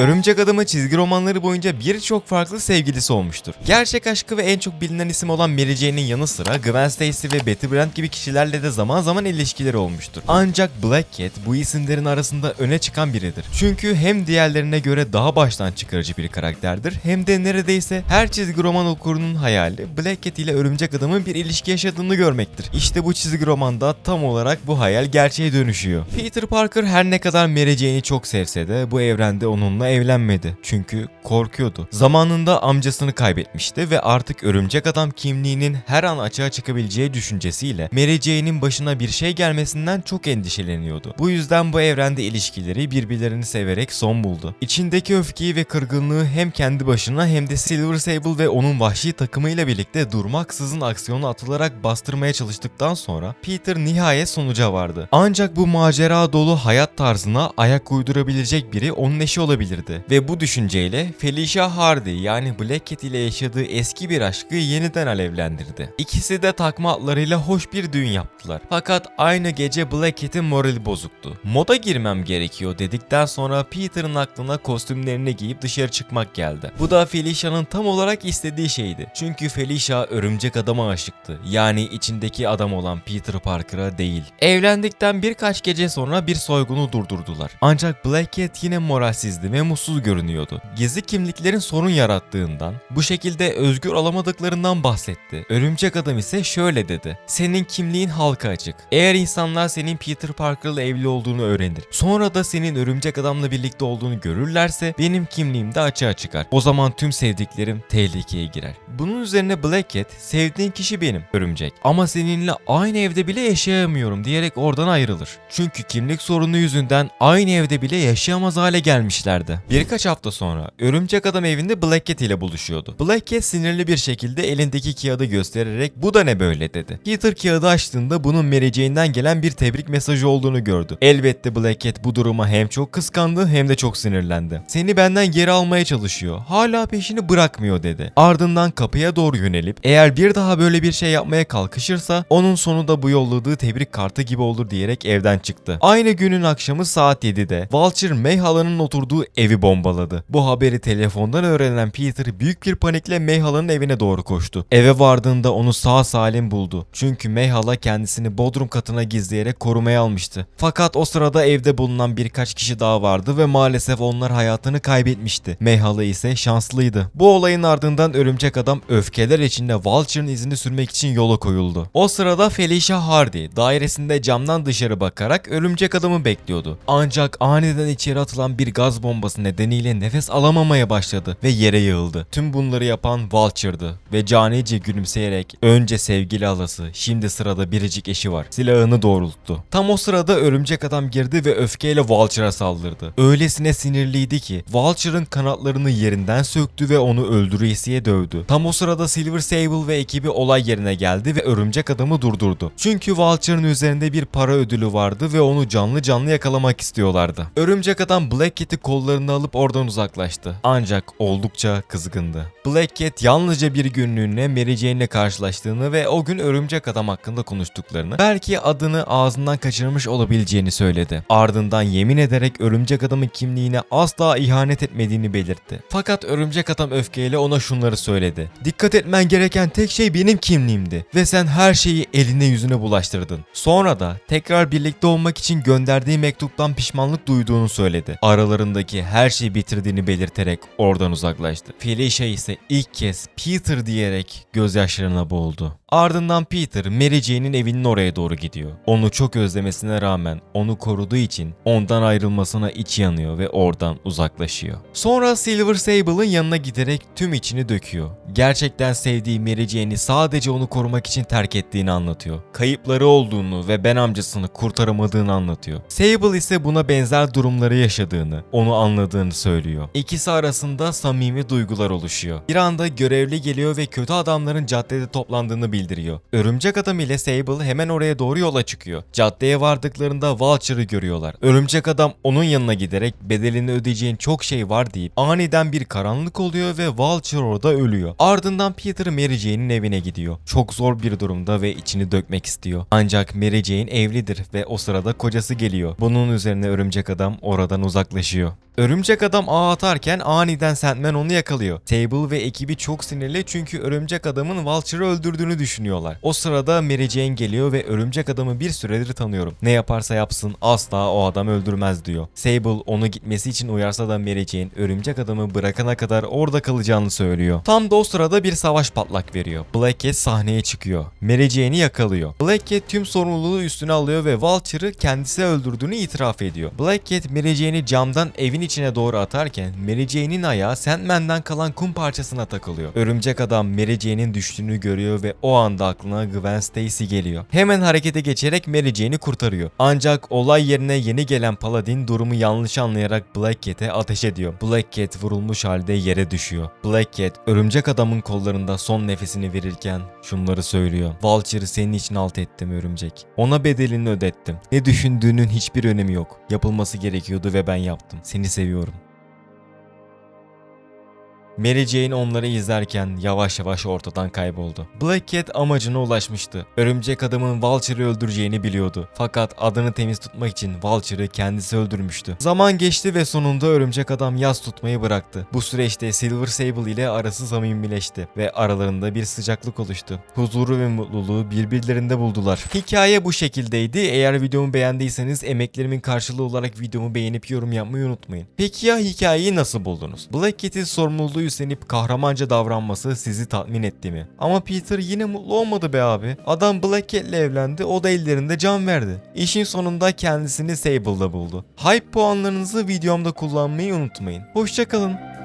Örümcek Adam'ın çizgi romanları boyunca birçok farklı sevgilisi olmuştur. Gerçek aşkı ve en çok bilinen isim olan Mary Jane'in yanı sıra Gwen Stacy ve Betty Brant gibi kişilerle de zaman zaman ilişkileri olmuştur. Ancak Black Cat bu isimlerin arasında öne çıkan biridir. Çünkü hem diğerlerine göre daha baştan çıkarıcı bir karakterdir hem de neredeyse her çizgi roman okurunun hayali Black Cat ile Örümcek Adam'ın bir ilişki yaşadığını görmektir. İşte bu çizgi romanda tam olarak bu hayal gerçeğe dönüşüyor. Peter Parker her ne kadar Mary Jane'i çok sevse de bu evrende onunla evlenmedi. Çünkü korkuyordu. Zamanında amcasını kaybetmişti ve artık Örümcek Adam kimliğinin her an açığa çıkabileceği düşüncesiyle Mary Jane'in başına bir şey gelmesinden çok endişeleniyordu. Bu yüzden bu evrende ilişkileri birbirlerini severek son buldu. İçindeki öfkeyi ve kırgınlığı hem kendi başına hem de Silver Sable ve onun vahşi takımıyla birlikte durmaksızın aksiyona atılarak bastırmaya çalıştıktan sonra Peter nihayet sonuca vardı. Ancak bu macera dolu hayat tarzına ayak uydurabilecek biri onun eşi olabilirdi. Ve bu düşünceyle Felicia Hardy yani Black Cat ile yaşadığı eski bir aşkı yeniden alevlendirdi. İkisi de takma adlarıyla hoş bir düğün yaptılar. Fakat aynı gece Black Cat'in morali bozuktu. Moda girmem gerekiyor dedikten sonra Peter'ın aklına kostümlerini giyip dışarı çıkmak geldi. Bu da Felicia'nın tam olarak istediği şeydi. Çünkü Felicia örümcek adama aşıktı. Yani içindeki adam olan Peter Parker'a değil. Evlendikten birkaç gece sonra bir soygunu durdurdular. Ancak Black Cat yine moralsizdi ve mutsuz görünüyordu. Gizli kimliklerin sorun yarattığından, bu şekilde özgür olamadıklarından bahsetti. Örümcek adam ise şöyle dedi. Senin kimliğin halka açık. Eğer insanlar senin Peter Parker'la evli olduğunu öğrenir. Sonra da senin örümcek adamla birlikte olduğunu görürlerse benim kimliğim de açığa çıkar. O zaman tüm sevdiklerim tehlikeye girer. Bunun üzerine Black Cat, sevdiğin kişi benim, örümcek. Ama seninle aynı evde bile yaşayamıyorum diyerek oradan ayrılır. Çünkü kimlik sorunu yüzünden aynı evde bile yaşayamaz hale gelmişlerdi. Birkaç hafta sonra örümcek adam evinde Black Cat ile buluşuyordu. Black Cat sinirli bir şekilde elindeki kağıdı göstererek bu da ne böyle dedi. Peter kağıdı açtığında bunun Mary gelen bir tebrik mesajı olduğunu gördü. Elbette Black Cat bu duruma hem çok kıskandı hem de çok sinirlendi. Seni benden geri almaya çalışıyor. Hala peşini bırakmıyor dedi. Ardından kapıya doğru yönelip eğer bir daha böyle bir şey yapmaya kalkışırsa onun sonu da bu yolladığı tebrik kartı gibi olur diyerek evden çıktı. Aynı günün akşamı saat 7'de Vulture Mayhala'nın oturduğu evi bombaladı. Bu haberi telefondan öğrenen Peter büyük bir panikle Mayhala'nın evine doğru koştu. Eve vardığında onu sağ salim buldu. Çünkü Mayhala kendisini bodrum katına gizleyerek korumaya almıştı. Fakat o sırada evde bulunan birkaç kişi daha vardı ve maalesef onlar hayatını kaybetmişti. Mayhala ise şanslıydı. Bu olayın ardından örümcek adam öfkeler içinde Vulture'ın izini sürmek için yola koyuldu. O sırada Felicia Hardy dairesinde camdan dışarı bakarak örümcek adamı bekliyordu. Ancak aniden içeri atılan bir gaz bombası nedeniyle nefes alamamaya başladı ve yere yığıldı. Tüm bunları yapan Vulture'dı ve canice gülümseyerek önce sevgili halası şimdi sırada biricik eşi var. Silahını doğrulttu. Tam o sırada örümcek adam girdi ve öfkeyle Vulture'a saldırdı. Öylesine sinirliydi ki Vulture'ın kanatlarını yerinden söktü ve onu öldüresiye dövdü. Tam o sırada Silver Sable ve ekibi olay yerine geldi ve örümcek adamı durdurdu. Çünkü Vulture'ın üzerinde bir para ödülü vardı ve onu canlı canlı yakalamak istiyorlardı. Örümcek adam Black Cat'i kollarına alıp oradan uzaklaştı. Ancak oldukça kızgındı. Black Cat yalnızca bir günlüğüne Mary Jane'le karşılaştığını ve o gün örümcek adam hakkında konuştuklarını, belki adını ağzından kaçırmış olabileceğini söyledi. Ardından yemin ederek örümcek adamın kimliğine asla ihanet etmediğini belirtti. Fakat örümcek adam öfkeyle ona şunları söyledi. Dikkat etmen gereken tek şey benim kimliğimdi ve sen her şeyi eline yüzüne bulaştırdın. Sonra da tekrar birlikte olmak için gönderdiği mektuptan pişmanlık duyduğunu söyledi. Aralarındaki her şeyi bitirdiğini belirterek oradan uzaklaştı. Felicia ise ilk kez Peter diyerek gözyaşlarına boğuldu. Ardından Peter Mary Jane'in evinin oraya doğru gidiyor. Onu çok özlemesine rağmen onu koruduğu için ondan ayrılmasına iç yanıyor ve oradan uzaklaşıyor. Sonra Silver Sable'ın yanına giderek tüm içini döküyor. Gerçekten sevdiği Mary Jane'i sadece onu korumak için terk ettiğini anlatıyor. Kayıpları olduğunu ve Ben amcasını kurtaramadığını anlatıyor. Sable ise buna benzer durumları yaşadığını, onu anladığını söylüyor. İkisi arasında samimi duygular oluşuyor. Bir anda görevli geliyor ve kötü adamların caddede toplandığını bildiriyor. Örümcek adam ile Sable hemen oraya doğru yola çıkıyor. Caddeye vardıklarında Vulture'ı görüyorlar. Örümcek adam onun yanına giderek bedelini ödeyeceğin çok şey var deyip aniden bir karanlık oluyor ve Vulture orada ölüyor. Ardından Peter Mary Jane'in evine gidiyor. Çok zor bir durumda ve içini dökmek istiyor. Ancak Mary Jane evlidir ve o sırada kocası geliyor. Bunun üzerine örümcek adam oradan uzaklaşıyor. Örümcek adam ağ atarken aniden Sandman onu yakalıyor. Sable ve ekibi çok sinirli çünkü örümcek adamın Vulture'ı öldürdüğünü düşünüyorlar. O sırada Mary Jane geliyor ve örümcek adamı bir süredir tanıyorum. Ne yaparsa yapsın asla o adam öldürmez diyor. Sable onu gitmesi için uyarsa da Mary Jane örümcek adamı bırakana kadar orada kalacağını söylüyor. Tam da o sırada bir savaş patlak veriyor. Black Cat sahneye çıkıyor. Mary Jane'i yakalıyor. Black Cat tüm sorumluluğu üstüne alıyor ve Vulture'ı kendisi öldürdüğünü itiraf ediyor. Black Cat Mary Jane'i camdan evin içine doğru atarken Mary Jane'in ayağı Sandman'dan kalan kum parçasına takılıyor. Örümcek adam Mary Jane'in düştüğünü görüyor ve o anda aklına Gwen Stacy geliyor. Hemen harekete geçerek Mary Jane'i kurtarıyor. Ancak olay yerine yeni gelen Paladin durumu yanlış anlayarak Black Cat'e ateş ediyor. Black Cat vurulmuş halde yere düşüyor. Black Cat örümcek adamın kollarında son nefesini verirken şunları söylüyor. Vulture'ı senin için alt ettim örümcek. Ona bedelini ödettim. Ne düşündüğünün hiçbir önemi yok. Yapılması gerekiyordu ve ben yaptım. Seni seviyorum. Mary Jane onları izlerken yavaş yavaş ortadan kayboldu. Black Cat amacına ulaşmıştı. Örümcek adamın Vulture'ı öldüreceğini biliyordu. Fakat adını temiz tutmak için Vulture'ı kendisi öldürmüştü. Zaman geçti ve sonunda örümcek adam yas tutmayı bıraktı. Bu süreçte Silver Sable ile arası samimileşti ve aralarında bir sıcaklık oluştu. Huzuru ve mutluluğu birbirlerinde buldular. Hikaye bu şekildeydi. Eğer videomu beğendiyseniz emeklerimin karşılığı olarak videomu beğenip yorum yapmayı unutmayın. Peki ya hikayeyi nasıl buldunuz? Black Cat'in sorumluluğu üstlenip kahramanca davranması sizi tatmin etti mi? Ama Peter yine mutlu olmadı be abi. Adam Black Cat'le evlendi, o da ellerinde can verdi. İşin sonunda kendisini Sable'da buldu. Hype puanlarınızı videomda kullanmayı unutmayın. Hoşçakalın.